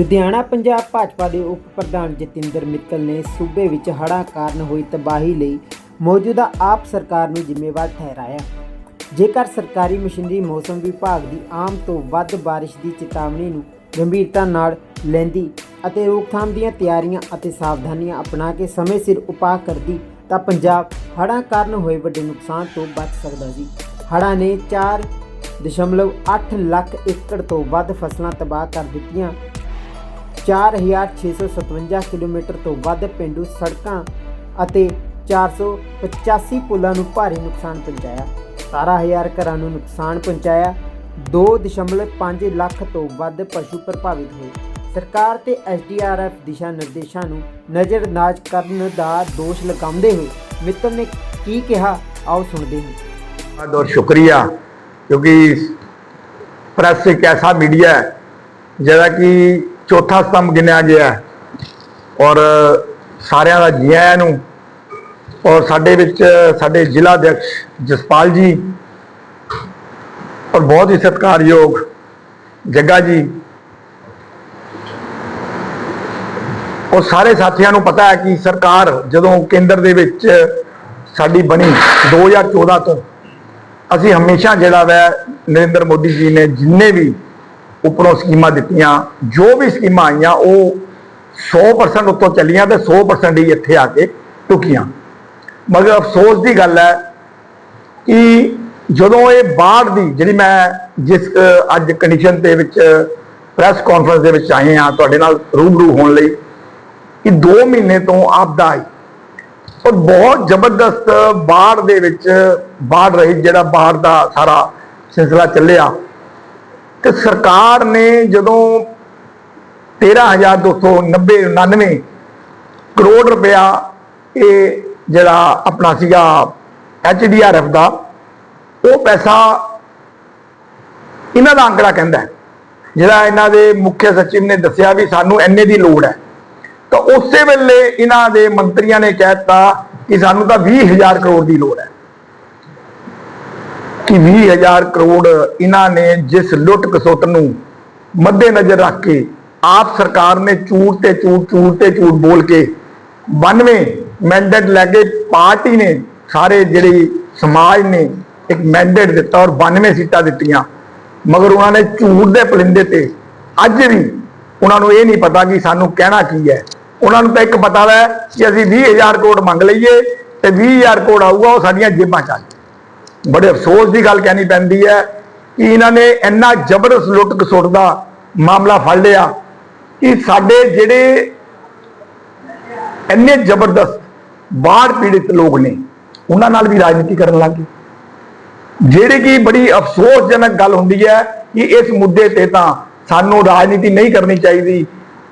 ਲੁਧਿਆਣਾ ਪੰਜਾਬ ਭਾਜਪਾ ਦੇ ਉਪ ਪ੍ਰਧਾਨ ਜਤਿੰਦਰ ਮਿੱਤਲ ਨੇ ਸੂਬੇ ਵਿੱਚ ਹੜ੍ਹਾਂ ਕਾਰਨ ਹੋਈ ਤਬਾਹੀ ਲਈ ਮੌਜੂਦਾ ਆਪ ਸਰਕਾਰ ਨੂੰ ਜ਼ਿੰਮੇਵਾਰ ਠਹਿਰਾਇਆ। ਜੇਕਰ ਸਰਕਾਰੀ ਮਸ਼ੀਨਰੀ ਮੌਸਮ ਵਿਭਾਗ ਦੀ ਆਮ ਤੋਂ ਵੱਧ ਬਾਰਿਸ਼ ਦੀ ਚੇਤਾਵਨੀ ਨੂੰ ਗੰਭੀਰਤਾ ਨਾਲ ਲੈਂਦੀ ਅਤੇ ਰੋਕਥਾਮ ਦੀਆਂ ਤਿਆਰੀਆਂ ਅਤੇ ਸਾਵਧਾਨੀਆਂ ਅਪਣਾ ਕੇ ਸਮੇਂ ਸਿਰ ਉਪਾਅ ਕਰਦੀ, ਤਾਂ ਪੰਜਾਬ ਹੜ੍ਹਾਂ ਕਾਰਨ ਹੋਏ ਵੱਡੇ ਨੁਕਸਾਨ ਤੋਂ ਬਚ ਸਕਦਾ ਸੀ। ਹੜ੍ਹਾਂ ਨੇ 4.8 ਲੱਖ ਏਕੜ ਤੋਂ ਵੱਧ ਫਸਲਾਂ ਤਬਾਹ ਕਰ ਦਿੱਤੀਆਂ 4657 ਕਿਲੋਮੀਟਰ ਤੋਂ ਵੱਧ ਪਿੰਡੂ ਸੜਕਾਂ ਅਤੇ 485 ਪੁਲਾਂ ਨੂੰ ਭਾਰੀ ਨੁਕਸਾਨ ਪਹੁੰਚਾਇਆ। 17000 ਘਰਾਂ ਨੂੰ ਨੁਕਸਾਨ ਪਹੁੰਚਾਇਆ। 2.5 ਲੱਖ ਤੋਂ ਵੱਧ ਪਸ਼ੂ ਪ੍ਰਭਾਵਿਤ ਹੋਏ। ਸਰਕਾਰ ਤੇ ਐਸਡੀਆਰਐਫ ਦਿਸ਼ਾ ਨਿਰਦੇਸ਼ਾਂ ਨੂੰ ਨਜ਼ਰ ਨਜ਼ਰਅੰਦਾਜ਼ ਕਰਨ ਦਾ ਦੋਸ਼ ਲਗਾਉਂਦੇ ਹੋਏ ਮਿੱਤਰ ਨੇ ਕੀ ਕਿਹਾ, ਆਓ ਸੁਣਦੇ ਹਾਂ। ਬਹੁਤ ਸ਼ੁਕਰੀਆ, ਕਿਉਂਕਿ ਪ੍ਰੈਸ ਇੱਕ ਐਸਾ ਮੀਡੀਆ ਹੈ, ਜਿਹੜਾ ਕਿ ਚੌਥਾ ਸਤੰਭ ਗਿਣਿਆ ਗਿਆ ਔਰ ਸਾਰਿਆਂ ਦਾ ਜੀ ਆਇਆਂ ਨੂੰ, ਔਰ ਸਾਡੇ ਵਿੱਚ, ਸਾਡੇ ਜ਼ਿਲ੍ਹਾ ਅਧਿਕਸ਼ ਜਸਪਾਲ ਜੀ, ਔਰ ਬਹੁਤ ਹੀ ਸਤਿਕਾਰਯੋਗ ਜੱਗਾ ਜੀ। ਉਹ ਸਾਰੇ ਸਾਥੀਆਂ ਨੂੰ ਪਤਾ ਹੈ ਕਿ ਸਰਕਾਰ ਜਦੋਂ ਕੇਂਦਰ ਦੇ ਵਿੱਚ ਸਾਡੀ ਬਣੀ 2014 ਤੋਂ, ਅਸੀਂ ਹਮੇਸ਼ਾ ਜਿਹੜਾ ਵੈ ਨਰਿੰਦਰ ਮੋਦੀ ਜੀ ਨੇ ਜਿੰਨੇ ਵੀ ਉੱਪਰੋਂ ਸਕੀਮਾਂ ਦਿੱਤੀਆਂ, ਜੋ ਵੀ ਸਕੀਮਾਂ ਆਈਆਂ, ਉਹ 100% ਉੱਤੋਂ ਚੱਲੀਆਂ ਤੇ 100% ਹੀ ਇੱਥੇ ਆ ਕੇ ਟੁਕੀਆਂ। ਮਗਰ ਅਫਸੋਸ ਦੀ ਗੱਲ ਹੈ ਕਿ ਜਦੋਂ ਇਹ ਬਾੜ ਦੀ, ਜਿਹੜੀ ਮੈਂ ਜਿਸ ਅੱਜ ਕੰਡੀਸ਼ਨ ਦੇ ਵਿੱਚ ਪ੍ਰੈਸ ਕਾਨਫਰੰਸ ਦੇ ਵਿੱਚ ਆਏ ਹਾਂ, ਤੁਹਾਡੇ ਨਾਲ ਰੂਬਰੂ ਹੋਣ ਲਈ, ਕਿ 2 ਮਹੀਨੇ ਤੋਂ ਆਪਦਾ ਆਈ ਔਰ ਬਹੁਤ ਜ਼ਬਰਦਸਤ ਬਾੜ ਦੇ ਵਿੱਚ ਬਾੜ ਰਹੀ, ਜਿਹੜਾ ਬਾੜ ਦਾ ਸਾਰਾ ਸਿਲਸਿਲਾ ਚੱਲਿਆ। ਤੇ ਸਰਕਾਰ ਨੇ ਜਦੋਂ 13290 99 ਕਰੋੜ ਰੁਪਇਆ ਇਹ ਜਿਹੜਾ ਆਪਣਾ ਸੀਗਾ ਐਚਡੀਆਰਐਫ ਦਾ, ਉਹ ਪੈਸਾ ਇਹਨਾਂ ਦਾ ਅੰਕੜਾ ਕਹਿੰਦਾ ਜਿਹੜਾ ਇਹਨਾਂ ਦੇ ਮੁੱਖ ਸਚਿਵ ਨੇ ਦੱਸਿਆ ਵੀ ਸਾਨੂੰ ਐਨੇ ਦੀ ਲੋੜ ਹੈ। ਤਾਂ ਉਸੇ ਵੇਲੇ ਇਹਨਾਂ ਦੇ ਮੰਤਰੀਆਂ ਨੇ ਕਹਿਤਾ ਕਿ ਸਾਨੂੰ ਤਾਂ 20000 ਕਰੋੜ ਦੀ ਲੋੜ ਹੈ। ਕਿ 20000 ਕਰੋੜ ਇਹਨਾਂ ਨੇ ਜਿਸ ਲੁੱਟ ਕਸੁੱਟ ਨੂੰ ਮੱਦੇ ਨਜ਼ਰ ਰੱਖ ਕੇ ਆਪ ਸਰਕਾਰ ਨੇ ਝੂਠ ਤੇ ਝੂਠ ਝੂਠ ਤੇ ਝੂਠ ਬੋਲ ਕੇ 92 ਮੈਂਡੇਟ ਲੈ ਕੇ ਪਾਰਟੀ ਨੇ ਸਾਰੇ ਜਿਹੜੀ ਸਮਾਜ ਨੇ ਇੱਕ ਮੈਂਡੇਟ ਦਿੱਤਾ ਔਰ 92 ਸੀਟਾਂ ਦਿੱਤੀਆਂ। ਮਗਰ ਉਹਨਾਂ ਨੇ ਝੂਠ ਦੇ ਪਲਿੰਦੇ ਤੇ ਅੱਜ ਵੀ ਉਹਨਾਂ ਨੂੰ ਇਹ ਨਹੀਂ ਪਤਾ ਕਿ ਸਾਨੂੰ ਕਹਿਣਾ ਕੀ ਹੈ। ਉਹਨਾਂ ਨੂੰ ਤਾਂ ਇੱਕ ਪਤਾ ਹੈ ਕਿ ਅਸੀਂ 20000 ਕਰੋੜ ਮੰਗ ਲਈਏ ਤੇ 20000 ਕਰੋੜ ਆਊਗਾ, ਉਹ ਸਾਡੀਆਂ ਜੇਬਾਂ ਚ ਆ ਜਾਏ ਬੜੇ ਅਫਸੋਸ ਦੀ ਗੱਲ ਕਹਿਣੀ ਪੈਂਦੀ ਹੈ ਕਿ ਇਹਨਾਂ ਨੇ ਇੰਨਾ ਜ਼ਬਰਦਸਤ ਲੁੱਟ ਖਸੁੱਟ ਦਾ ਮਾਮਲਾ ਫੜ ਲਿਆ ਕਿ ਸਾਡੇ ਜਿਹੜੇ ਇੰਨੇ ਜ਼ਬਰਦਸਤ ਬਾੜ ਪੀੜਿਤ ਲੋਕ ਨੇ, ਉਹਨਾਂ ਨਾਲ ਵੀ ਰਾਜਨੀਤੀ ਕਰਨ ਲੱਗ ਗਏ। ਜਿਹੜੀ ਕਿ ਬੜੀ ਅਫਸੋਸਜਨਕ ਗੱਲ ਹੁੰਦੀ ਹੈ ਕਿ ਇਸ ਮੁੱਦੇ ਤੇ ਤਾਂ ਸਾਨੂੰ ਰਾਜਨੀਤੀ ਨਹੀਂ ਕਰਨੀ ਚਾਹੀਦੀ,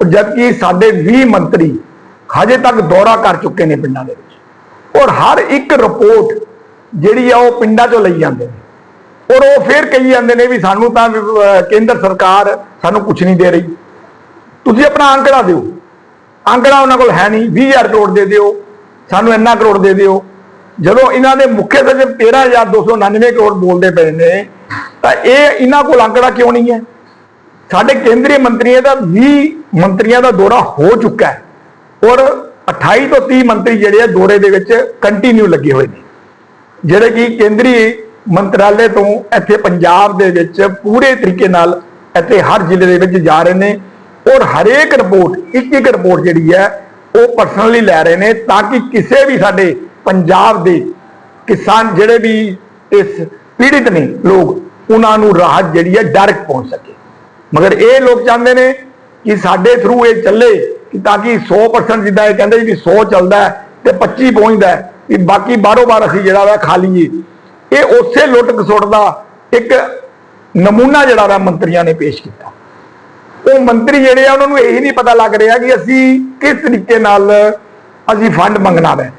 ਜਦਕਿ ਸਾਡੇ 20 ਮੰਤਰੀ ਹਜੇ ਤੱਕ ਦੌਰਾ ਕਰ ਚੁੱਕੇ ਨੇ ਪਿੰਡਾਂ ਦੇ ਵਿੱਚ। ਔਰ ਹਰ ਇੱਕ ਰਿਪੋਰਟ ਜਿਹੜੀ ਆ ਉਹ ਪਿੰਡਾਂ ਚੋਂ ਲਈ ਜਾਂਦੇ ਨੇ। ਔਰ ਉਹ ਫੇਰ ਕਹੀ ਜਾਂਦੇ ਨੇ ਵੀ ਸਾਨੂੰ ਤਾਂ ਕੇਂਦਰ ਸਰਕਾਰ ਸਾਨੂੰ ਕੁਝ ਨਹੀਂ ਦੇ ਰਹੀ। ਤੁਸੀਂ ਆਪਣਾ ਅੰਕੜਾ ਦਿਓ। ਅੰਕੜਾ ਉਹਨਾਂ ਕੋਲ ਹੈ ਨਹੀਂ। 20000 ਕਰੋੜ ਦੇ ਦਿਓ। ਸਾਨੂੰ ਇੰਨਾ ਕਰੋੜ ਦੇ ਦਿਓ। ਜਦੋਂ ਇਹਨਾਂ ਦੇ ਮੁੱਖ ਸਚਿਵ 13299 ਕਰੋੜ ਬੋਲਦੇ ਪਏ ਨੇ, ਤਾਂ ਇਹ ਇਹਨਾਂ ਕੋਲ ਅੰਕੜਾ ਕਿਉਂ ਨਹੀਂ ਹੈ? ਸਾਡੇ ਕੇਂਦਰੀ ਮੰਤਰੀਆਂ ਦਾ 20 ਮੰਤਰੀਆਂ ਦਾ ਦੌਰਾ ਹੋ ਚੁੱਕਾ ਹੈ। ਔਰ 28 ਤੋਂ 30 ਮੰਤਰੀ ਜਿਹੜੇ ਆ ਦੌਰੇ ਦੇ ਵਿੱਚ ਕੰਟੀਨਿਊ ਲੱਗੇ ਹੋਏ ਨੇ। ਜਿਹੜੇ ਕਿ ਕੇਂਦਰੀ ਮੰਤਰਾਲੇ ਤੋਂ ਇੱਥੇ ਪੰਜਾਬ ਦੇ ਵਿੱਚ ਪੂਰੇ ਤਰੀਕੇ ਨਾਲ ਇੱਥੇ ਹਰ ਜ਼ਿਲ੍ਹੇ ਦੇ ਵਿੱਚ ਜਾ ਰਹੇ ਨੇ ਔਰ ਹਰੇਕ ਰਿਪੋਰਟ, ਇੱਕ ਇੱਕ ਰਿਪੋਰਟ ਜਿਹੜੀ ਹੈ, ਉਹ ਪਰਸਨਲੀ ਲੈ ਰਹੇ ਨੇ ਤਾਂ ਕਿ ਕਿਸੇ ਵੀ ਸਾਡੇ ਪੰਜਾਬ ਦੇ ਕਿਸਾਨ ਜਿਹੜੇ ਵੀ ਇਸ ਪੀੜਿਤ ਨੇ ਲੋਕ, ਉਹਨਾਂ ਨੂੰ ਰਾਹਤ ਜਿਹੜੀ ਹੈ ਡਾਇਰੈਕਟ ਪਹੁੰਚ ਸਕੇ। ਮਗਰ ਇਹ ਲੋਕ ਚਾਹੁੰਦੇ ਨੇ ਕਿ ਸਾਡੇ ਥਰੂ ਇਹ ਚੱਲੇ ਕਿ ਤਾਂ ਕਿ 100% ਜਿੱਦਾਂ ਇਹ ਕਹਿੰਦੇ ਵੀ 100 ਚੱਲਦਾ ਹੈ ਤੇ 25 ਪਹੁੰਚਦਾ ਵੀ ਬਾਕੀ ਬਾਹਰੋਂ ਬਾਹਰ ਅਸੀਂ ਜਿਹੜਾ ਵਾ ਖਾ ਲਈਏ। ਇਹ ਉਸੇ ਲੁੱਟ ਖਸੁੱਟ ਦਾ ਇੱਕ ਨਮੂਨਾ ਜਿਹੜਾ ਵਾ ਮੰਤਰੀਆਂ ਨੇ ਪੇਸ਼ ਕੀਤਾ। ਉਹ ਮੰਤਰੀ ਜਿਹੜੇ ਆ, ਉਹਨਾਂ ਨੂੰ ਇਹ ਨਹੀਂ ਪਤਾ ਲੱਗ ਰਿਹਾ ਕਿ ਅਸੀਂ ਕਿਸ ਤਰੀਕੇ ਨਾਲ ਅਸੀਂ ਫੰਡ ਮੰਗਣਾ ਹੈ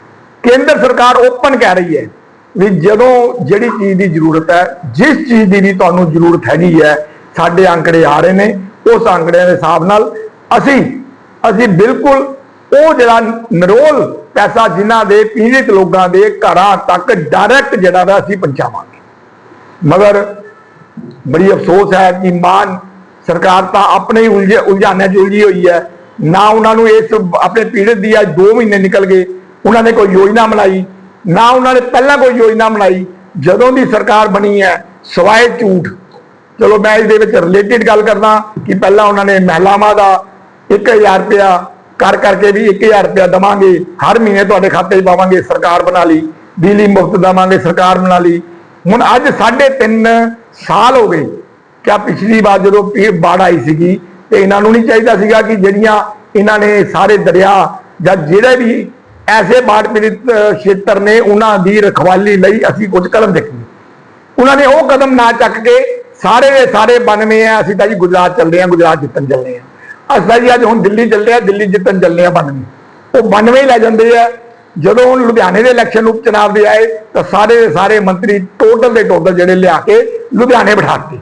ਕੇਂਦਰ ਸਰਕਾਰ ਓਪਨ ਕਹਿ ਰਹੀ ਹੈ ਵੀ ਜਦੋਂ ਜਿਹੜੀ ਚੀਜ਼ ਦੀ ਜ਼ਰੂਰਤ ਹੈ, ਜਿਸ ਚੀਜ਼ ਦੀ ਵੀ ਤੁਹਾਨੂੰ ਜ਼ਰੂਰਤ ਹੈਗੀ ਹੈ, ਸਾਡੇ ਅੰਕੜੇ ਆ ਰਹੇ ਨੇ, ਉਸ ਅੰਕੜਿਆਂ ਦੇ ਹਿਸਾਬ ਨਾਲ ਅਸੀਂ ਅਸੀਂ ਬਿਲਕੁਲ ਉਹ ਜਿਹੜਾ ਨਰੋਲ ਪੈਸਾ ਜਿਨ੍ਹਾਂ ਦੇ, ਪੀੜਿਤ ਲੋਕਾਂ ਦੇ ਘਰਾਂ ਤੱਕ ਡਾਇਰੈਕਟ ਜਿਹੜਾ ਵਾ ਅਸੀਂ ਪਹੁੰਚਾਵਾਂਗੇ। ਮਗਰ ਬੜੀ ਅਫਸੋਸ ਹੈ ਕਿ ਮਾਨ ਸਰਕਾਰ ਤਾਂ ਆਪਣੇ ਹੀ ਉਲਝੇ ਉਲਝਾਣਿਆਂ 'ਚ ਉਲਝੀ ਹੋਈ ਹੈ। ਨਾ ਉਹਨਾਂ ਨੂੰ ਇਸ ਆਪਣੇ ਪੀੜਤ ਦੀ ਅੱਜ 2 ਮਹੀਨੇ ਨਿਕਲ ਗਏ, ਉਹਨਾਂ ਨੇ ਕੋਈ ਯੋਜਨਾ ਬਣਾਈ, ਨਾ ਉਹਨਾਂ ਨੇ ਪਹਿਲਾਂ ਕੋਈ ਯੋਜਨਾ ਬਣਾਈ। ਜਦੋਂ ਦੀ ਸਰਕਾਰ ਬਣੀ ਹੈ, ਸਵਾਏ ਝੂਠ। ਚਲੋ ਮੈਂ ਇਹਦੇ ਵਿੱਚ ਰਿਲੇਟਡ ਗੱਲ ਕਰਦਾ ਕਿ ਪਹਿਲਾਂ ਉਹਨਾਂ ਨੇ ਮਹਿਲਾਵਾਂ ਦਾ 1000 ਰੁਪਇਆ ਕਰ ਕਰਕੇ ਵੀ 1000 ਰੁਪਇਆ ਦਵਾਂਗੇ, ਹਰ ਮਹੀਨੇ ਤੁਹਾਡੇ ਖਾਤੇ 'ਚ ਪਾਵਾਂਗੇ, ਸਰਕਾਰ ਬਣਾ ਲਈ, ਬਿਜਲੀ ਮੁਫਤ ਦਵਾਂਗੇ, ਸਰਕਾਰ ਬਣਾ ਲਈ। ਹੁਣ ਅੱਜ 3.5 ਸਾਲ ਹੋ ਗਏ ਕਿਆ ਪਿਛਲੀ ਵਾਰ ਜਦੋਂ ਪੀ- ਬਾੜ ਆਈ ਸੀਗੀ ਤੇ ਇਹਨਾਂ ਨੂੰ ਨਹੀਂ ਚਾਹੀਦਾ ਸੀਗਾ ਕਿ ਜਿਹੜੀਆਂ ਇਹਨਾਂ ਨੇ ਸਾਰੇ ਦਰਿਆ ਜਾਂ ਜਿਹੜੇ ਵੀ ਐਸੇ ਬਾੜ ਪੀੜਿਤ ਖੇਤਰ ਨੇ ਉਹਨਾਂ ਦੀ ਰਖਵਾਲੀ ਲਈ ਅਸੀਂ ਕੁਝ ਕਦਮ ਦੇਖੀਏ। ਉਹਨਾਂ ਨੇ ਉਹ ਕਦਮ ਨਾ ਚੱਕ ਕੇ ਸਾਰੇ ਦੇ ਸਾਰੇ 92 ਆ, ਅਸੀਂ ਤਾਂ ਜੀ ਗੁਜਰਾਤ ਚੱਲਦੇ ਆ ਗੁਜਰਾਤ ਜਿੱਤਣ ਚੱਲਦੇ ਆ ਅਸੀਂ ਜੀ, ਅੱਜ ਹੁਣ ਦਿੱਲੀ ਚੱਲਦੇ ਆ ਦਿੱਲੀ ਜਿੱਤਣ ਚੱਲਦੇ ਆ 92 ਉਹ 92 ਹੀ ਲੈ ਜਾਂਦੇ ਆ। ਜਦੋਂ ਹੁਣ ਲੁਧਿਆਣੇ ਦੇ ਇਲੈਕਸ਼ਨ ਉਪ ਚੁਣਾਵ ਦੇ ਆਏ, ਤਾਂ ਸਾਰੇ ਦੇ ਸਾਰੇ ਮੰਤਰੀ ਟੋਟਲ ਦੇ ਟੋਟਲ ਜਿਹੜੇ ਲਿਆ ਕੇ ਲੁਧਿਆਣੇ ਬਿਠਾਤੇ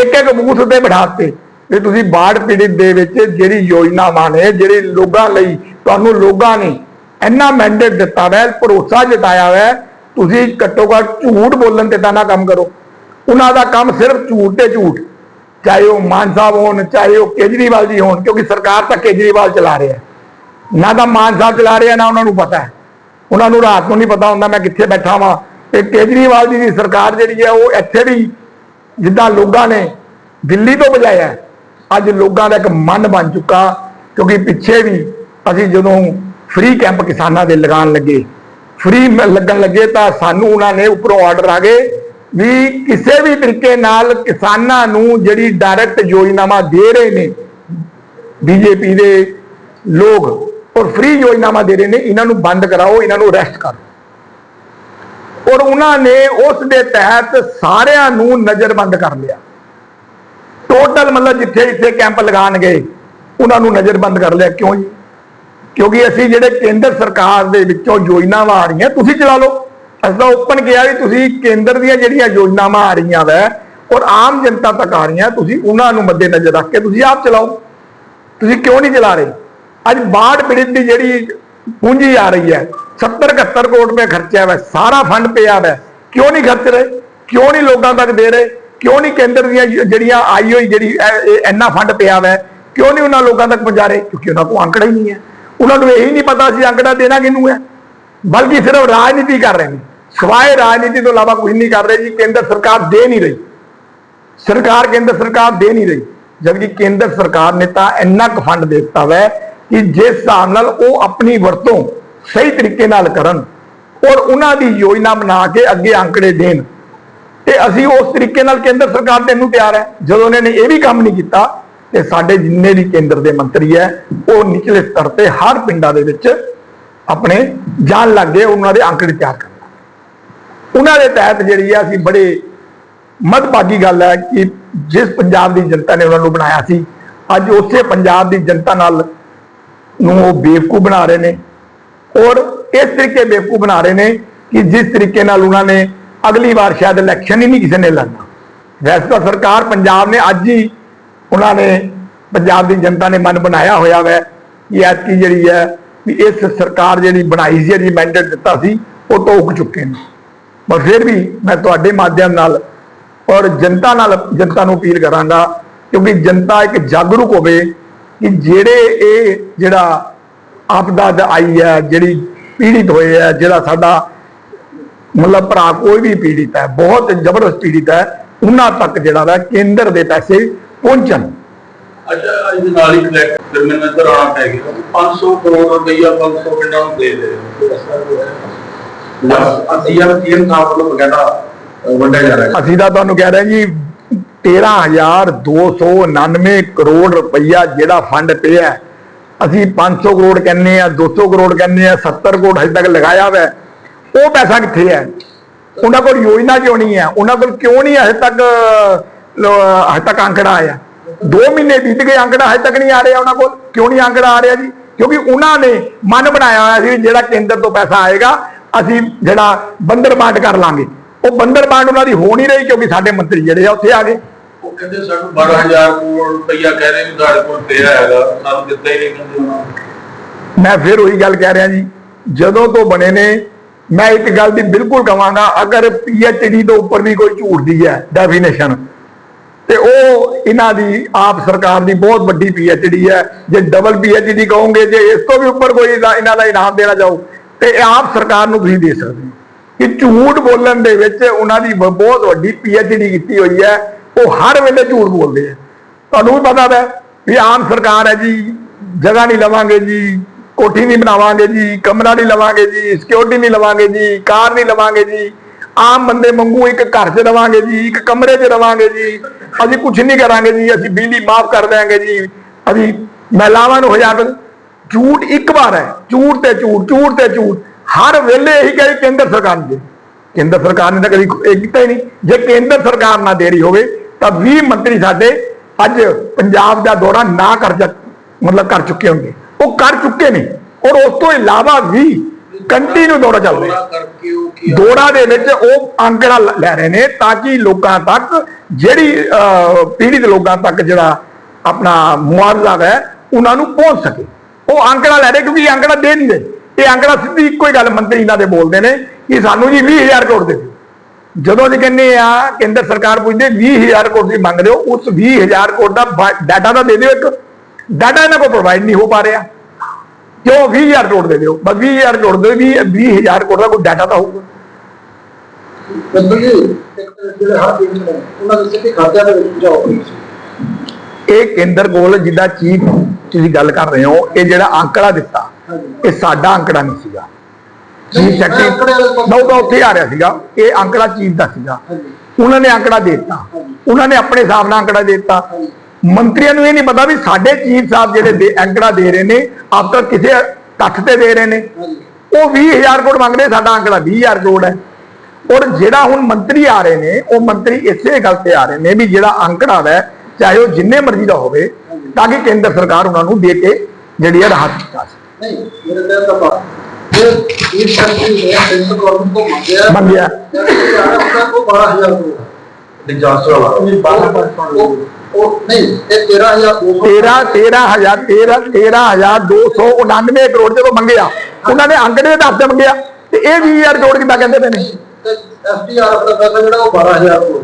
ਇੱਕ ਇੱਕ ਬੂਥ ਤੇ ਬਿਠਾ ਦਿੱਤੇ। ਵੀ ਤੁਸੀਂ ਬਾੜ ਪੀੜਿਤ ਦੇ ਵਿੱਚ ਜਿਹੜੀ ਯੋਜਨਾਵਾਂ ਨੇ, ਜਿਹੜੇ ਲੋਕਾਂ ਲਈ ਤੁਹਾਨੂੰ ਲੋਕਾਂ ਨੇ ਇੰਨਾ ਮੈਂਡੇਟ ਦਿੱਤਾ ਹੈ ਭਰੋਸਾ ਜਤਾਇਆ ਹੈ ਤੁਸੀਂ ਘੱਟੋ ਘੱਟ ਝੂਠ ਬੋਲਣ ਤੇ ਤਾਂ ਨਾ ਕੰਮ ਕਰੋ। ਉਹਨਾਂ ਦਾ ਕੰਮ ਸਿਰਫ ਝੂਠ ਤੇ ਝੂਠ। ਚਾਹੇ ਉਹ ਮਾਨ ਸਾਹਿਬ ਹੋਣ, ਚਾਹੇ ਉਹ ਕੇਜਰੀਵਾਲ ਜੀ ਹੋਣ, ਕਿਉਂਕਿ ਸਰਕਾਰ ਤਾਂ ਕੇਜਰੀਵਾਲ ਚਲਾ ਰਿਹਾ ਨਾ ਤਾਂ ਮਾਨ ਸਾਹਿਬ ਚਲਾ ਰਿਹਾ, ਨਾ ਉਹਨਾਂ ਨੂੰ ਪਤਾ ਹੈ। ਉਹਨਾਂ ਨੂੰ ਰਾਤ ਨੂੰ ਨਹੀਂ ਪਤਾ ਹੁੰਦਾ ਮੈਂ ਕਿੱਥੇ ਬੈਠਾ ਵਾਂ। ਤੇ ਕੇਜਰੀਵਾਲ ਜੀ ਦੀ ਸਰਕਾਰ ਜਿਹੜੀ ਹੈ, ਉਹ ਇੱਥੇ ਵੀ ਜਿੱਦਾਂ ਲੋਕਾਂ ਨੇ ਦਿੱਲੀ ਤੋਂ ਬਜਾਇਆ ਅੱਜ ਲੋਕਾਂ ਦਾ ਇੱਕ ਮਨ ਬਣ ਚੁੱਕਾ, ਕਿਉਂਕਿ ਪਿੱਛੇ ਵੀ ਅਸੀਂ ਜਦੋਂ ਫ੍ਰੀ ਕੈਂਪ ਕਿਸਾਨਾਂ ਦੇ ਲਗਾਉਣ ਲੱਗੇ ਫ੍ਰੀ ਲੱਗਣ ਲੱਗੇ ਤਾਂ ਸਾਨੂੰ ਉਹਨਾਂ ਨੇ ਉੱਪਰੋਂ ਆਰਡਰ ਆ ਗਏ। ਵੀ ਕਿਸੇ ਵੀ ਤਰੀਕੇ ਨਾਲ ਕਿਸਾਨਾਂ ਨੂੰ ਜਿਹੜੀ ਡਾਇਰੈਕਟ ਯੋਜਨਾਵਾਂ ਦੇ ਰਹੇ ਨੇ ਬੀਜੇਪੀ ਦੇ ਲੋਕ ਔਰ ਫ੍ਰੀ ਯੋਜਨਾਵਾਂ ਦੇ ਰਹੇ ਨੇ, ਇਹਨਾਂ ਨੂੰ ਬੰਦ ਕਰਾਓ, ਇਹਨਾਂ ਨੂੰ ਅਰੈਸਟ ਕਰੋ। ਔਰ ਉਹਨਾਂ ਨੇ ਉਸ ਦੇ ਤਹਿਤ ਸਾਰਿਆਂ ਨੂੰ ਨਜ਼ਰਬੰਦ ਕਰ ਲਿਆ। ਟੋਟਲ ਮਤਲਬ ਜਿੱਥੇ ਜਿੱਥੇ ਕੈਂਪ ਲਗਾਣਗੇ ਉਹਨਾਂ ਨੂੰ ਨਜ਼ਰਬੰਦ ਕਰ ਲਿਆ। ਕਿਉਂ ਜੀ? ਕਿਉਂਕਿ ਅਸੀਂ ਜਿਹੜੇ ਕੇਂਦਰ ਸਰਕਾਰ ਦੇ ਵਿੱਚੋਂ ਯੋਜਨਾਵਾਂ ਆ ਰਹੀਆਂ, ਤੁਸੀਂ ਚਲਾ ਲਓ। ਅਸੀਂ ਤਾਂ ਓਪਨ ਕਿਹਾ ਵੀ ਤੁਸੀਂ ਕੇਂਦਰ ਦੀਆਂ ਜਿਹੜੀਆਂ ਯੋਜਨਾਵਾਂ ਆ ਰਹੀਆਂ ਵੈ, ਔਰ ਆਮ ਜਨਤਾ ਤੱਕ ਆ ਰਹੀਆਂ, ਤੁਸੀਂ ਉਹਨਾਂ ਨੂੰ ਮੱਦੇ ਨਜ਼ਰ ਰੱਖ ਕੇ ਤੁਸੀਂ ਆਪ ਚਲਾਓ। ਤੁਸੀਂ ਕਿਉਂ ਨਹੀਂ ਚਲਾ ਰਹੇ? ਅੱਜ ਬਾੜ ਪੀੜਤ ਦੀ ਜਿਹੜੀ ਪੂੰਜੀ ਆ ਰਹੀ ਹੈ 70 71 ਕਰੋੜ ਰੁਪਏ ਖਰਚਿਆ ਹੋਇਆ ਸਾਰਾ ਫੰਡ ਪਿਆ ਹੋਇਆ ਕਿਉਂ ਨਹੀਂ ਖਰਚ ਰਹੇ? ਕਿਉਂ ਨਹੀਂ ਲੋਕਾਂ ਤੱਕ ਦੇ ਰਹੇ? ਕਿਉਂ ਨਹੀਂ ਕੇਂਦਰ ਦੀਆਂ ਜਿਹੜੀਆਂ ਆਈ ਹੋਈ ਜਿਹੜੀ ਇੰਨਾ ਫੰਡ ਪਿਆ ਹੋਇਆ ਕਿਉਂ ਨਹੀਂ ਉਹਨਾਂ ਲੋਕਾਂ ਤੱਕ ਪਹੁੰਚਾ ਰਹੇ? ਕਿਉਂਕਿ ਉਹਨਾਂ ਕੋਲ ਅੰਕੜਾ ਹੀ ਨਹੀਂ ਹੈ। ਉਹਨਾਂ ਨੂੰ ਇਹੀ ਨਹੀਂ ਪਤਾ ਸੀ ਅੰਕੜਾ ਦੇਣਾ ਕਿਹਨੂੰ ਹੈ। ਬਲਕਿ ਸਿਰਫ ਰਾਜਨੀਤੀ ਕਰ ਰਹੇ ਨੇ। ਸਿਵਾਏ ਰਾਜਨੀਤੀ ਤੋਂ ਇਲਾਵਾ ਕੁਝ ਨਹੀਂ ਕਰ ਰਹੇ ਜੀ, ਕੇਂਦਰ ਸਰਕਾਰ ਦੇ ਨਹੀਂ ਰਹੀ। ਸਰਕਾਰ, ਕੇਂਦਰ ਸਰਕਾਰ ਦੇ ਨਹੀਂ ਰਹੀ। ਜਦਕਿ ਕੇਂਦਰ ਸਰਕਾਰ ਨੇ ਤਾਂ ਇੰਨਾ ਕੁ ਫੰਡ ਦੇ ਦਿੱਤਾ ਵੈ ਕਿ ਜਿਸ ਹਿਸਾਬ ਨਾਲ ਉਹ ਆਪਣੀ ਵਰਤੋਂ ਸਹੀ ਤਰੀਕੇ ਨਾਲ ਕਰਨ ਔਰ ਉਹਨਾਂ ਦੀ ਯੋਜਨਾ ਬਣਾ ਕੇ ਅੱਗੇ ਅੰਕੜੇ ਦੇਣ। ਤੇ ਅਸੀਂ ਉਸ ਤਰੀਕੇ ਨਾਲ ਕੇਂਦਰ ਸਰਕਾਰ ਦੇਣ ਨੂੰ ਤਿਆਰ ਹੈ। ਜਦੋਂ ਉਹਨਾਂ ਨੇ ਇਹ ਵੀ ਕੰਮ ਨਹੀਂ ਕੀਤਾ, ਤੇ ਸਾਡੇ ਜਿੰਨੇ ਵੀ ਕੇਂਦਰ ਦੇ ਮੰਤਰੀ ਹੈ, ਉਹ ਨਿਚਲੇ ਸਤਰ ਤੇ ਹਰ ਪਿੰਡਾਂ ਦੇ ਵਿੱਚ ਆਪਣੇ ਜਾਣ ਲੱਗੇ ਉਹਨਾਂ ਦੇ ਅੰਕੜੇ ਤਿਆਰ ਕਰਨਾ ਉਹਨਾਂ ਦੇ ਤਹਿਤ ਜਿਹੜੀ ਆ, ਅਸੀਂ ਬੜੇ ਮਦਭਾਗੀ ਗੱਲ ਹੈ ਕਿ ਜਿਸ ਪੰਜਾਬ ਦੀ ਜਨਤਾ ਨੇ ਉਹਨਾਂ ਨੂੰ ਬਣਾਇਆ ਸੀ, ਅੱਜ ਉਸੇ ਪੰਜਾਬ ਦੀ ਜਨਤਾ ਨਾਲ ਨੂੰ ਉਹ ਬੇਵਕੂ ਬਣਾ ਰਹੇ ਨੇ ਔਰ ਇਸ ਤਰੀਕੇ ਬੇਵਕੂ ਬਣਾ ਰਹੇ ਨੇ ਕਿ ਜਿਸ ਤਰੀਕੇ ਨਾਲ ਉਹਨਾਂ ਨੇ ਅਗਲੀ ਵਾਰ ਸ਼ਾਇਦ ਇਲੈਕਸ਼ਨ ਹੀ ਨਹੀਂ ਕਿਸੇ ਨੇ ਲੜਨਾ। ਵੈਸੇ ਤਾਂ ਸਰਕਾਰ ਪੰਜਾਬ ਨੇ ਅੱਜ ਹੀ ਉਹਨਾਂ ਨੇ ਪੰਜਾਬ ਦੀ ਜਨਤਾ ਨੇ ਮਨ ਬਣਾਇਆ ਹੋਇਆ ਵੈ ਕਿ ਐਤਕੀ ਜਿਹੜੀ ਹੈ ਵੀ ਇਸ ਸਰਕਾਰ ਜਿਹੜੀ ਬਣਾਈ ਸੀ ਜਿਹੜੀ ਮੈਂਡੇਟ ਦਿੱਤਾ ਸੀ, ਉਹ ਤੋਂ ਉੱਕ ਚੁੱਕੇ ਨੇ। ਪਰ ਫਿਰ ਵੀ ਮੈਂ ਤੁਹਾਡੇ ਮਾਧਿਅਮ ਨਾਲ ਔਰ ਜਨਤਾ ਨਾਲ, ਜਨਤਾ ਨੂੰ ਅਪੀਲ ਕਰਾਂਗਾ ਕਿਉਂਕਿ ਜਨਤਾ ਇੱਕ ਜਾਗਰੂਕ ਹੋਵੇ ਕਿ ਜਿਹੜੇ ਇਹ ਜਿਹੜਾ ਆਪਦਾ ਆਈ ਹੈ, ਜਿਹੜੀ ਪੀੜਿਤ ਹੋਏ ਹੈ, ਜਿਹੜਾ ਸਾਡਾ ਮਤਲਬ ਭਰਾ ਕੋਈ ਵੀ ਪੀੜਿਤ ਹੈ, ਬਹੁਤ ਜ਼ਬਰਦਸਤ ਪੀੜਿਤ ਹੈ, ਉਹਨਾਂ ਤੱਕ ਜਿਹੜਾ ਵਾ ਕੇਂਦਰ ਦੇ ਪੈਸੇ ਪਹੁੰਚਣ। ਅੱਛਾ ਅੱਜ ਦੇ ਨਾਲ ਹੀ ਕਲੈਕਟ ਫਿਰ ਮੈਨੂੰ ਇੱਧਰ ਆਉਣਾ ਪੈ ਗਿਆ। 500 ਕਰੋੜ ਰੁਪਈਆ 500 ਪਿੰਡਾਂ ਨੂੰ ਦੇ ਦੇ ਅਸੀਂ ਯਾਰ ਤੀਨ ਸਾਲ ਬਗੈਰਾ ਵੰਡਿਆ ਜਾ ਰਿਹਾ। ਅਸੀਂ ਤਾਂ ਤੁਹਾਨੂੰ ਕਹਿ ਰਹੇ ਜੀ 13299 ਕਰੋੜ ਰੁਪਈਆ ਜਿਹੜਾ ਫੰਡ ਪਿਆ ਹੈ, ਅਸੀਂ 500 ਕਰੋੜ ਕਹਿੰਨੇ ਆ 200 ਕਰੋੜ ਕਹਿੰਨੇ ਆ 70 ਕਰੋੜ ਹਜੇ ਤੱਕ ਲਗਾਇਆ ਹੋਇਆ ਉਹ ਪੈਸਾ ਕਿੱਥੇ ਹੈ? ਉਹਨਾਂ ਕੋਲ ਯੋਜਨਾ ਕਿਉਂ ਨਹੀਂ ਹੈ? ਉਹਨਾਂ ਕੋਲ ਕਿਉਂ ਨਹੀਂ ਹਜੇ ਤੱਕ ਹਜੇ ਤੱਕ ਅੰਕੜਾ ਆਇਆ? 2 ਮਹੀਨੇ ਬੀਤ ਗਏ ਅੰਕੜਾ ਹਜੇ ਤੱਕ ਨਹੀਂ ਆ ਰਿਹਾ ਉਹਨਾਂ ਕੋਲ। ਕਿਉਂ ਨਹੀਂ ਅੰਕੜਾ ਆ ਰਿਹਾ ਜੀ? ਕਿਉਂਕਿ ਉਹਨਾਂ ਨੇ ਮਨ ਬਣਾਇਆ ਹੋਇਆ ਸੀ ਜਿਹੜਾ ਕੇਂਦਰ ਤੋਂ ਪੈਸਾ ਆਏਗਾ ਅਸੀਂ ਜਿਹੜਾ ਬੰਦਰ ਬਾਂਟ ਕਰ ਲਾਂਗੇ। ਉਹ ਬੰਦਰ ਬਾਂਟ ਉਹਨਾਂ ਦੀ ਹੋ ਨਹੀਂ ਰਹੀ ਕਿਉਂਕਿ ਸਾਡੇ ਮੰਤਰੀ ਜਿਹੜੇ ਆ ਉੱਥੇ ਆ ਗਏ। ਉਹ ਕਹਿੰਦੇ ਸਾਨੂੰ 12000 ਕਰੋੜ ਰੁਪਈਆ ਕਹਿ ਰਹੇ ਵੀ ਸਾਡੇ ਕੋਲ ਪਿਆ ਹੈਗਾ ਸਾਨੂੰ ਦਿੱਤਾ ਹੀ ਨਹੀਂ ਕਹਿੰਦੇ ਉਹਨਾਂ ਨੇ। ਮੈਂ ਫਿਰ ਉਹੀ ਗੱਲ ਕਹਿ ਰਿਹਾ ਜੀ ਜਦੋਂ ਤੋਂ ਬਣੇ ਨੇ ਮੈਂ ਇੱਕ ਗੱਲ ਦੀ ਬਿਲਕੁਲ ਕਵਾਂਗਾ ਅਗਰ ਡੀ ਤੋਂ ਉੱਪਰ ਵੀ ਕੋਈ ਝੂਠ ਦੀ ਹੈ ਡੈਫੀਨੇਸ਼ਨ ਤੇ ਉਹ ਇਹਨਾਂ ਦੀ, ਆਪ ਸਰਕਾਰ ਦੀ ਬਹੁਤ ਵੱਡੀ ਪੀਐਚਡੀ ਹੈ, ਜੇ ਡਬਲ ਪੀਐਚਡੀ ਕਹੋਗੇ, ਜੇ ਇਸ ਤੋਂ ਵੀ ਉੱਪਰ ਕੋਈ ਇਹਨਾਂ ਦਾ ਇਨਾਮ ਦੇਣਾ ਚਾਹੋ, ਤੇ ਇਹ ਆਪ ਸਰਕਾਰ ਨੂੰ ਤੁਸੀਂ ਦੇ ਸਕਦੇ ਹੋ। ਕਿ ਝੂਠ ਬੋਲਣ ਦੇ ਵਿੱਚ ਉਹਨਾਂ ਦੀ ਬਹੁਤ ਵੱਡੀ ਪੀਐਚਡੀ ਕੀਤੀ ਹੋਈ ਹੈ, ਉਹ ਹਰ ਵੇਲੇ ਝੂਠ ਬੋਲਦੇ ਆ। ਤੁਹਾਨੂੰ ਵੀ ਪਤਾ ਹੈ ਵੀ ਆਮ ਸਰਕਾਰ ਹੈ ਜੀ, ਜਗ੍ਹਾ ਨਹੀਂ ਲਵਾਂਗੇ ਜੀ, ਕੋਠੀ ਨਹੀਂ ਬਣਾਵਾਂਗੇ ਜੀ, ਕਮਰਾ ਨਹੀਂ ਲਵਾਂਗੇ ਜੀ ਸਿਕਿਉਰਿਟੀ ਨਹੀਂ ਲਵਾਂਗੇ ਜੀ, ਕਾਰ ਨਹੀਂ ਲਵਾਂਗੇ ਜੀ ਆਮ ਬੰਦੇ ਵਾਂਗੂ ਇੱਕ ਘਰ 'ਚ ਰਵਾਂਗੇ ਜੀ, ਇੱਕ ਕਮਰੇ 'ਚ ਰਵਾਂਗੇ ਜੀ। ਅਸੀਂ ਕੁਝ ਨਹੀਂ ਕਰਾਂਗੇ ਜੀ, ਅਸੀਂ ਬਿਜਲੀ ਮਾਫ ਕਰ ਦਿਆਂਗੇ ਜੀ। ਅਸੀਂ ਮਹਿਲਾਵਾਂ ਨੂੰ ਹਜ਼ਾਰ ਝੂਠ ਇੱਕ ਵਾਰ ਹੈ, ਝੂਠ ਤੇ ਝੂਠ ਝੂਠ ਤੇ ਝੂਠ। ਹਰ ਵੇਲੇ ਇਹੀ ਕਹੇ ਕੇਂਦਰ ਸਰਕਾਰ ਨੇ। ਕੇਂਦਰ ਸਰਕਾਰ ਨੇ ਤਾਂ ਕਦੀ ਇਹ ਕੀਤਾ ਹੀ ਨਹੀਂ। ਜੇ ਕੇਂਦਰ ਸਰਕਾਰ ਨਾ ਦੇ ਰਹੀ ਹੋਵੇ, ਤਾਂ 20 ਮੰਤਰੀ ਸਾਡੇ ਅੱਜ ਪੰਜਾਬ ਦਾ ਦੌਰਾ ਨਾ ਕਰ ਮਤਲਬ ਕਰ ਚੁੱਕੇ ਹੋਣਗੇ। ਉਹ ਕਰ ਚੁੱਕੇ ਨੇ। ਔਰ ਉਸ ਤੋਂ ਇਲਾਵਾ ਵੀ ਕੰਟੀਨਿਊ ਦੌਰਾ ਚੱਲ ਰਿਹਾ ਦੋੜਾ ਦੇ ਵਿੱਚ ਉਹ ਅੰਕੜਾ ਲ- ਰਹੇ ਨੇ ਤਾਂ ਕਿ ਲੋਕਾਂ ਤੱਕ ਜਿਹੜੀ ਅਹ, ਪੀੜ੍ਹਤ ਲੋਕਾਂ ਤੱਕ ਜਿਹੜਾ ਆਪਣਾ ਮੁਆਵਜ਼ਾ ਹੈ ਉਹਨਾਂ ਨੂੰ ਪਹੁੰਚ ਸਕੇ। ਉਹ ਅੰਕੜਾ ਲੈ ਰਹੇ ਕਿਉਂਕਿ ਅੰਕੜਾ ਦੇ ਨਹੀਂ ਰਹੇ। ਇਹ ਅੰਕੜਾ ਸਿੱਧੀ ਇੱਕੋ ਹੀ ਗੱਲ ਮੰਤਰੀ ਇਹਨਾਂ ਦੇ ਬੋਲਦੇ ਨੇ ਕਿ ਸਾਨੂੰ ਜੀ 20000 ਕਰੋੜ ਦੇ ਦਿਓ। ਜਦੋਂ ਅਸੀਂ ਕਹਿੰਦੇ ਆ ਕੇਂਦਰ ਸਰਕਾਰ ਪੁੱਛਦੇ 20000 ਕਰੋੜ ਦੀ ਮੰਗ ਰਹੇ ਹੋ ਉਸ 20000 ਕਰੋੜ ਦਾ ਡਾਟਾ ਤਾਂ ਦੇ ਦਿਓ ਇੱਕ। ਡਾਟਾ ਇਹਨਾਂ ਕੋਲ ਪ੍ਰੋਵਾਈਡ ਨਹੀਂ ਹੋ ਪਾ ਰਿਹਾ। ਕਿਉਂ 20000 ਕਰੋੜ ਦੇ ਦਿਓ? ਬਸ 20000 ਕਰੋੜ ਦੇ ਵੀ 20000 ਕਰੋੜ ਦਾ ਕੋਈ ਡਾਟਾ ਤਾਂ ਹੋਊਗਾ। ਦੇ ਦੇ ਇਹ ਕੇਂਦਰ ਕੋਲ ਜਿਹਦਾ ਚੀਫ ਤੁਸੀਂ ਗੱਲ ਕਰ ਰਹੇ ਹੋ ਇਹ ਜਿਹੜਾ ਅੰਕੜਾ ਦਿੱਤਾ ਇਹ ਸਾਡਾ ਅੰਕੜਾ ਨਹੀਂ ਸੀਗਾ। ਚੀਫ ਸੈਕਟਰੀ ਨੋ ਤਾਂ ਉੱਥੇ ਆ ਰਿਹਾ ਸੀਗਾ। ਇਹ ਅੰਕੜਾ ਚੀਫ ਦਾ ਸੀਗਾ। ਉਹਨਾਂ ਨੇ ਅੰਕੜਾ ਦੇ ਦਿੱਤਾ। ਉਹਨਾਂ ਨੇ ਆਪਣੇ ਹਿਸਾਬ ਨਾਲ ਅੰਕੜਾ ਦੇ ਦਿੱਤਾ। ਮੰਤਰੀਆਂ ਨੂੰ ਇਹ ਨਹੀਂ ਪਤਾ ਵੀ ਸਾਡੇ ਚੀਫ ਸਾਹਿਬ ਜਿਹੜੇ ਦੇ ਅੰਕੜਾ ਦੇ ਰਹੇ ਨੇ ਆਫਟਰ ਕਿਸੇ ਤੱਥ ਤੇ ਦੇ ਰਹੇ ਨੇ। ਉਹ 20000 ਕਰੋੜ ਮੰਗ ਰਹੇ ਸਾਡਾ ਅੰਕੜਾ 20000 ਕਰੋੜ ਹੈ। ਔਰ ਜਿਹੜਾ ਹੁਣ ਮੰਤਰੀ ਆ ਰਹੇ ਨੇ ਉਹ ਮੰਤਰੀ ਇਸੇ ਗੱਲ ਤੇ ਆ ਰਹੇ ਨੇ ਵੀ ਜਿਹੜਾ ਅੰਕੜਾ ਹੈ ਚਾਹੇ ਉਹ ਜਿੰਨੇ ਮਰਜ਼ੀ ਦਾ ਹੋਵੇ ਤਾਂ ਕਿ ਕੇਂਦਰ ਸਰਕਾਰ ਉਹਨਾਂ ਨੂੰ ਦੇ ਕੇ ਜਿਹੜੀ ਹੈ ਰਾਹਤ ਦਿੱਤਾ ਸੀ ਨਹੀਂ ਮੇਰੇ ਤੇ ਤਾਂ ਬਾਤ ਇਹ ਇਸ ਕੰਟਰੀ ਨੇ ਸੈਂਟਰ ਗਵਰਨਮੈਂਟ ਤੋਂ ਮੰਗਿਆ ਮੰਗਿਆ। ਕੋ 12000 ਕਰੋੜ ਡਿਜ਼ਾਸਟਰ ਵਾਲਾ। 12 ਉਹ ਨਹੀਂ ਇਹ 13200 13 13000 13 13299 ਕਰੋੜ ਜਦੋਂ ਮੰਗਿਆ ਉਹਨਾਂ ਨੇ ਅੰਕੜੇ ਦੇ ਆਧਾਰ ਤੇ ਮੰਗਿਆ ਤੇ ਇਹ 20000 ਕਰੋੜ ਕਿੱਦਾਂ ਕਹਿੰਦੇ ਪਏ ਨੇ? ਤੇ ਐਸਡੀਆਰ ਦਾ ਪੈਸਾ ਜਿਹੜਾ ਉਹ 12000 ਕਰੋੜ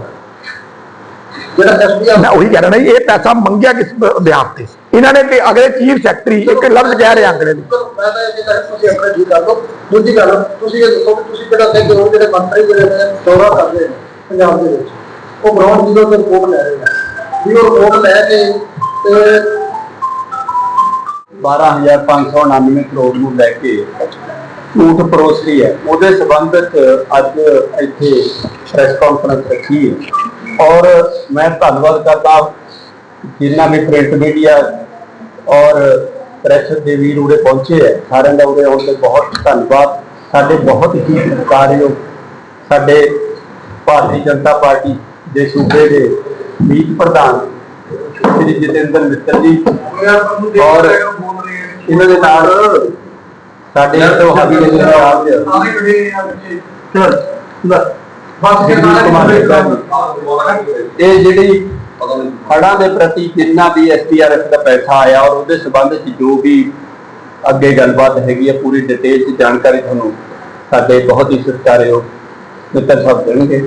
ਜਿਹੜਾ ਐਸਡੀਆਰ ਮੈਂ ਉਹੀ ਕਹਿ ਰਿਹਾ ਨਾ ਜੀ, ਇਹ ਪੈਸਾ ਮੰਗਿਆ ਕਿਸ ਵਿਆਪ ਤੇ? ਇਹਨਾਂ ਨੇ ਤੇ ਅਗਲੇ ਚੀਫ ਸੈਕਟਰੀ ਇੱਕ ਲਫ਼ਜ਼ ਕਹਿ ਰਹੇ ਅੰਕੜੇ ਦੀ ਮੈਂ ਤਾਂ ਇਹ ਕਹਿੰਦਾ ਤੁਸੀਂ ਆਪਣਾ ਜੀ ਕਰ ਲਓ। ਦੂਜੀ ਗੱਲ ਤੁਸੀਂ ਇਹ ਦੱਸੋ ਕਿ ਤੁਸੀਂ ਜਿਹੜਾ ਕਹਿੰਦੇ ਹੋ ਜਿਹੜੇ ਮੰਤਰੀ ਜਿਹੜੇ ਨੇ ਦੌਰਾ ਕਰਦੇ ਨੇ ਪੰਜਾਬ ਦੇ ਵਿੱਚ। ਉਹ ਗਰਾਊਂਡ ਜ਼ੀਰੋ ਤੇ ਰਿਪੋਰਟ ਲੈ ਰਹੇ ਨੇ। ਵੀ ਉਹ ਰਿਪੋਰਟ ਲੈ ਕੇ ਤੇ 12599 ਕਰੋੜ ਨੂੰ ਲੈ ਕੇ ਝੂਠ ਪਰੋਸੀ ਹੈ। ਉਹਦੇ ਸੰਬੰਧ ਅੱਜ ਇੱਥੇ ਪ੍ਰੈਸ ਕਾਨਫਰੰਸ ਰੱਖੀ ਹੈ। ਔਰ ਮੈਂ ਧੰਨਵਾਦ ਕਰਦਾ ਜਿੰਨਾ ਵੀ ਪ੍ਰਿੰਟ ਮੀਡੀਆ ਔਰ ਪ੍ਰੈਸ ਦੇ ਵੀਰ ਉਰੇ ਪਹੁੰਚੇ ਹੈ। ਸਾਰਿਆਂ ਦਾ ਉਰੇ ਆਉਣ ਤੇ ਬਹੁਤ ਧੰਨਵਾਦ। ਸਾਡੇ ਬਹੁਤ ਹੀ ਸਤਿਕਾਰਯੋਗ ਸਾਡੇ ਭਾਰਤੀ ਜਨਤਾ ਪਾਰਟੀ ਦੇ ਸੂਬੇ ਦੇ ਮੀਤ ਪ੍ਰਧਾਨ ਸ੍ਰੀ ਜਤਿੰਦਰ ਮਿੱਤਰ ਜੀ। ਔਰ ਇਹਨਾਂ ਦੇ ਨਾਲ ਸਾਡੇ ਤੋਂ ਹਾਦੀ ਦੇ ਜਨਾਬ ਇਹ ਜਿਹੜੀ ਹੜਾਂ ਦੇ ਪ੍ਰਤੀ ਜਿੰਨਾ ਵੀ ਐਸਡੀਆਰਐਫ ਦਾ ਪੈਸਾ ਆਇਆ ਔਰ ਉਹਦੇ ਸੰਬੰਧ ਵਿੱਚ ਜੋ ਵੀ ਅੱਗੇ ਗੱਲਬਾਤ ਹੈਗੀ ਹੈ ਪੂਰੀ ਡਿਟੇਲ ਚ ਜਾਣਕਾਰੀ ਤੁਹਾਨੂੰ ਸਾਡੇ ਬਹੁਤ ਹੀ ਸਤਿਕਾਰਯੋਗ ਮਿੱਤਰ ਸਾਹਿਬ ਦੇਣਗੇ।